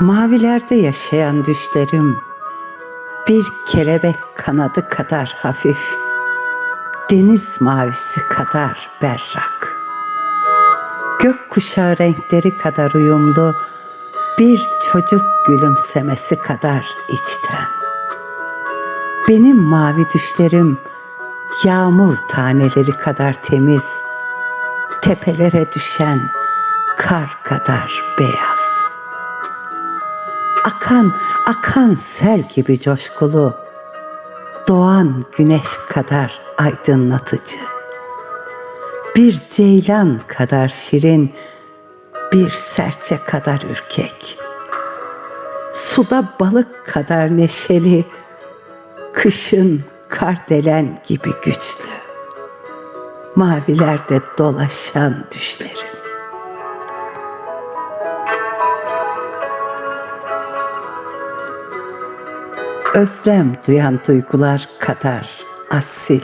Mavilerde yaşayan düşlerim bir kelebek kanadı kadar hafif, deniz mavisi kadar berrak. Gök kuşağı renkleri kadar uyumlu, bir çocuk gülümsemesi kadar içten. Benim mavi düşlerim yağmur taneleri kadar temiz, tepelere düşen kar kadar beyaz. Akan, akan sel gibi coşkulu, doğan güneş kadar aydınlatıcı. Bir ceylan kadar şirin, bir serçe kadar ürkek. Suda balık kadar neşeli, kışın kardelen gibi güçlü. Mavilerde dolaşan düşlerim. Özlem duyan duygular kadar asil.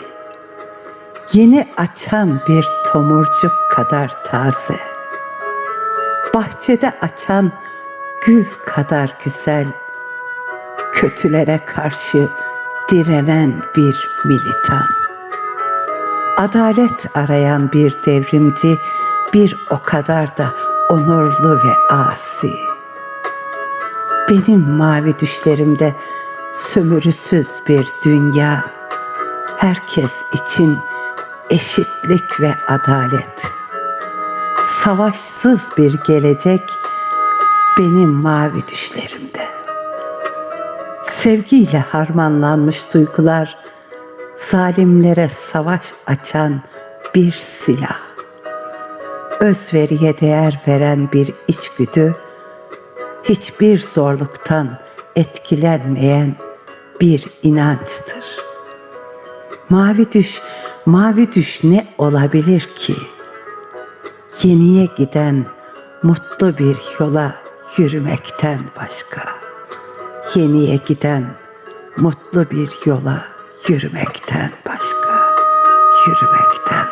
Yeni açan bir tomurcuk kadar taze. Bahçede açan gül kadar güzel. Kötülere karşı direnen bir militan. Adalet arayan bir devrimci, bir o kadar da onurlu ve asi. Benim mavi düşlerimde sömürüsüz bir dünya, herkes için eşitlik ve adalet. Savaşsız bir gelecek benim mavi düşlerimde. Sevgiyle harmanlanmış duygular, zalimlere savaş açan bir silah. Özveriye değer veren bir içgüdü, hiçbir zorluktan etkilenmeyen bir inançtır. Mavi düş, mavi düş ne olabilir ki? Yeniye giden mutlu bir yola yürümekten başka. Yeniye giden mutlu bir yola yürümekten başka. Yürümekten